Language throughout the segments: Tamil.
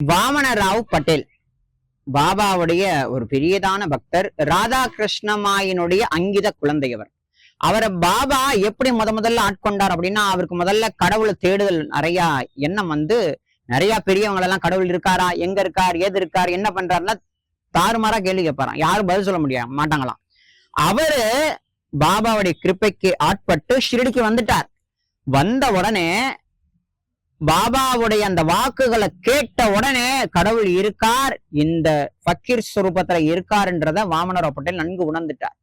வாமனராவ் பட்டேல். பாபாவுடைய ஒரு பெரியதான பக்தர் ராதாகிருஷ்ணமாயினுடைய அங்கித குழந்தை அவர் அவரை பாபா எப்படி முத முதல்ல ஆட்கொண்டார் அப்படின்னா அவருக்கு முதல்ல கடவுளை தேடுதல் நிறைய எண்ணம் வந்து நிறைய பெரியவங்க எல்லாம் கடவுள் இருக்காரா எங்க இருக்கார் ஏது இருக்கார் என்ன பண்றாருன்னா தாறுமாறா கேள்வி கேட்பாராம். யாரும் பதில் சொல்ல முடியாது மாட்டாங்களாம். அவரு பாபாவுடைய கிருப்பைக்கு ஆட்பட்டு ஷிரடிக்கு வந்துட்டார். வந்த உடனே பாபாவுடைய அந்த வாக்குகளை கேட்ட உடனே கடவுள் இருக்கார் இந்த ஃபக்கீர் ஸ்வரூபத்துல இருக்காருன்றத வாமனராவ் பட்டேல் நன்கு உணர்ந்துட்டார்.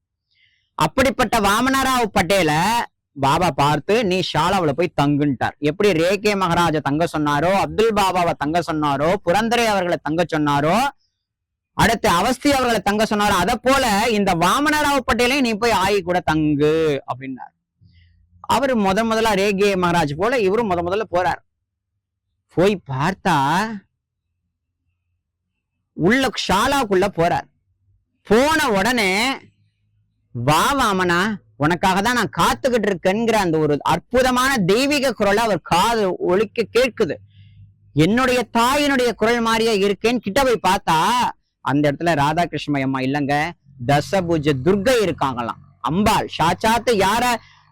அப்படிப்பட்ட வாமனராவ் பட்டேல பாபா பார்த்து நீ ஷாலாவில் போய் தங்குன்ட்டார். எப்படி ரேகே மகாராஜா தங்க சொன்னாரோ அப்துல் பாபாவை தங்க சொன்னாரோ புரந்தரே அவர்களை தங்க சொன்னாரோ அடுத்து அவஸ்தி அவர்களை தங்க சொன்னாரோ அதை போல இந்த வாமனராவ் பட்டேலையும் நீ போய் ஆயி கூட தங்கு அப்படின்னார். அவர் முத முதல்ல ரேகே மகாராஜ் போல இவரும் முத முதல்ல போறார். போய் பார்த்தா உள்ள ஷாலாக்குள்ள போறார். போன உடனே வா வாமனா உனக்காக தான் நான் காத்துக்கிட்டு இருக்கேங்கிற அந்த ஒரு அற்புதமான தெய்வீக குரலை அவர் காது ஒழிக்க கேட்குது. என்னுடைய தாயினுடைய குரல் மாதிரியே இருக்கேன்னு கிட்ட போய் பார்த்தா அந்த இடத்துல ராதாகிருஷ்ணமயம்மா இல்லைங்க தசபுஜ துர்கை இருக்காங்களாம். அம்பாள் சாட்சாத்து யார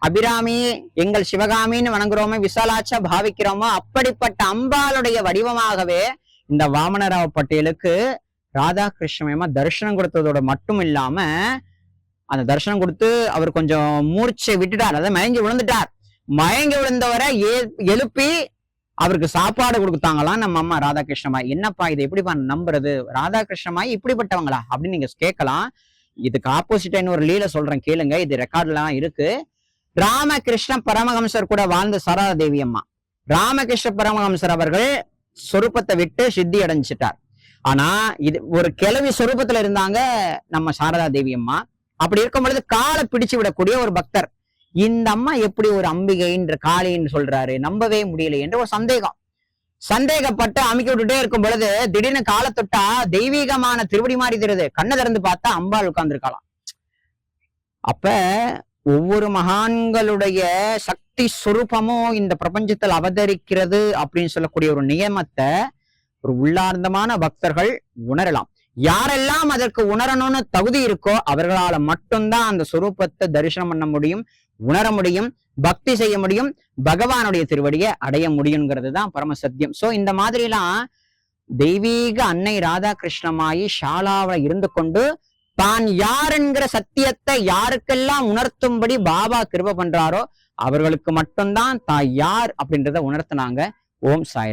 அபிராமி எங்கள் சிவகாமின்னு வணங்குறோமோ விசாலாச்சா பாவிக்கிறோமோ அப்படிப்பட்ட அம்பாளுடைய வடிவமாகவே இந்த வாமனராவ் பட்டேலுக்கு ராதாகிருஷ்ணமயமா தரிசனம் கொடுத்ததோட மட்டும் இல்லாம அந்த தரிசனம் கொடுத்து அவர் கொஞ்சம் மூர்ச்சை விட்டுட்டார். அதாவது மயங்கி விழுந்துட்டார். மயங்கி விழுந்தவரை ஏ- எழுப்பி அவருக்கு சாப்பாடு கொடுத்தாங்களாம் நம்ம அம்மா ராதாகிருஷ்ணமாய் என்னப்பா இதை எப்படிப்பா நம்புறது? ராதாகிருஷ்ணமாய் இப்படிப்பட்டவங்களா? அப்படின்னு நீங்க கேட்கலாம். இதுக்கு ஆப்போசிட்டா இன்னொரு லீல சொல்றேன் கேளுங்க. இது ரெக்கார்ட்லாம் இருக்கு. ராமகிருஷ்ண பரமஹம்சர் கூட வாழ்ந்த சரதா தேவி அம்மா ராமகிருஷ்ண பரமஹம்சர் அவர்கள் சொரூபத்தை விட்டு சித்தி அடைஞ்சிட்டார். ஆனா இது ஒரு கிளவி சொரூபத்துல இருந்தாங்க நம்ம சாரதா தேவி அம்மா அப்படி இருக்கும் பொழுது காலை பிடிச்சு விடக்கூடிய ஒரு பக்தர். இந்த அம்மா எப்படி ஒரு அம்பிகைன்ற காளின்னு சொல்றாரு? நம்பவே முடியல என்ற ஒரு சந்தேகம். சந்தேகப்பட்டு அமைக்க விட்டுட்டே இருக்கும் பொழுது திடீர்னு காலை தொட்டா தெய்வீகமான திருவடி மாறி தருது. கண்ணை திறந்து பார்த்தா அம்பாள் உட்கார்ந்துருக்கலாம் அப்ப ஒவ்வொரு மகான்களுடைய சக்தி சுரூபமும் இந்த பிரபஞ்சத்தில் அவதரிக்கிறது அப்படின்னு சொல்லக்கூடிய ஒரு நியமத்தை ஒரு உள்ளார்ந்தமான பக்தர்கள் உணரலாம். யாரெல்லாம் அதற்கு உணரணும்னு தகுதி இருக்கோ அவர்களால மட்டும்தான் அந்த சுரூபத்தை தரிசனம் பண்ண முடியும் உணர முடியும் பக்தி செய்ய முடியும் பகவானுடைய திருவடியை அடைய முடியுங்கிறது தான் பரம சத்தியம். சோ இந்த மாதிரிலாம் தெய்வீக அன்னை ராதாகிருஷ்ணமாயி ஷாலாவில் இருந்து கொண்டு தான் யார் என்கிற சத்தியத்தை யாருக்கெல்லாம் உணர்த்தும்படி பாபா கிருப பண்றாரோ அவர்களுக்கு மட்டும்தான் தான் யார் அப்படின்றத உணர்த்தினாங்க. ஓம் சாய்ராம்.